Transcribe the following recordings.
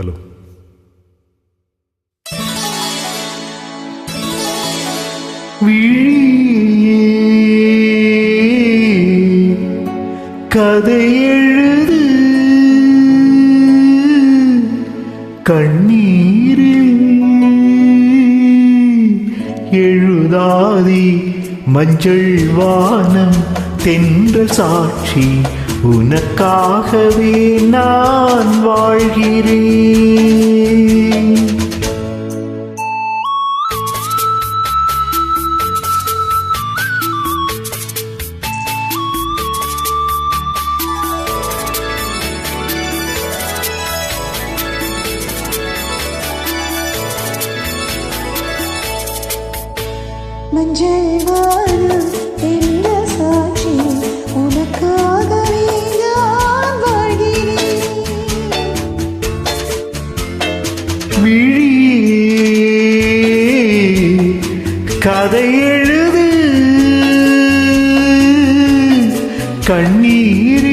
Hello கதை எழுது. கண்ணீரில் எழுதாதி மஞ்சள் வானம் தென்ற சாட்சி உனக்காகவே நான் வாழ்கிறேன். மஞ்சள் வானம் கதை எழுது. கண்ணீரில்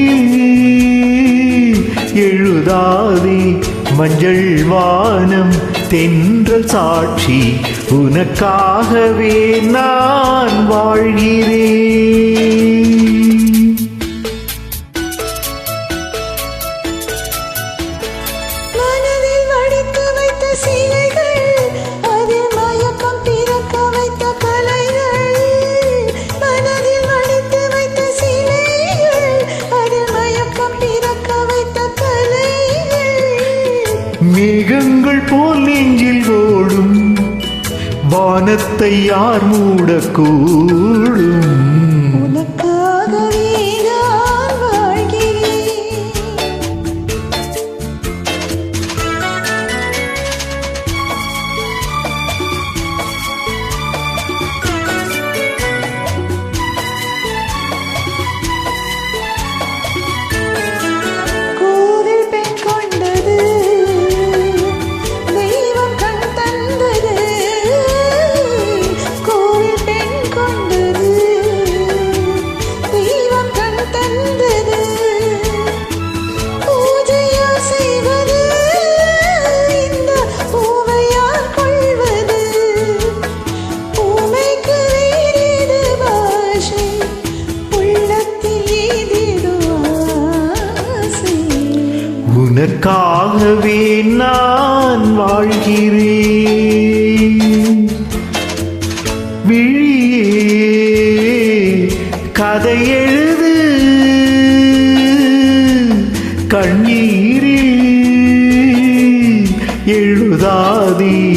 எழுதாதே மஞ்சள் வானம் தென்றல் சாட்சி. உனக்காகவே நான் வாழ்கிறேன். போல் நெஞ்சில் ஓடும் வானத்தை யார் மூடக்கூடும்? உனக்காகவே நான் வாழ்கிறேன். விழியே கதை எழுது. கண்ணீரில் எழுதாதே.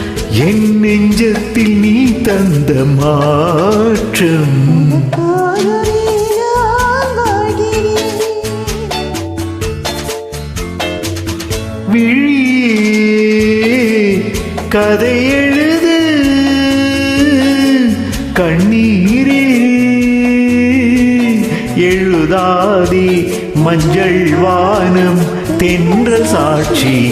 என் நெஞ்சத்தில் நீ தந்த மாற்றம். விழியே கதை எழுது. கண்ணீரே எழுதாதே மஞ்சள் வானம் தென்ற சாட்சி.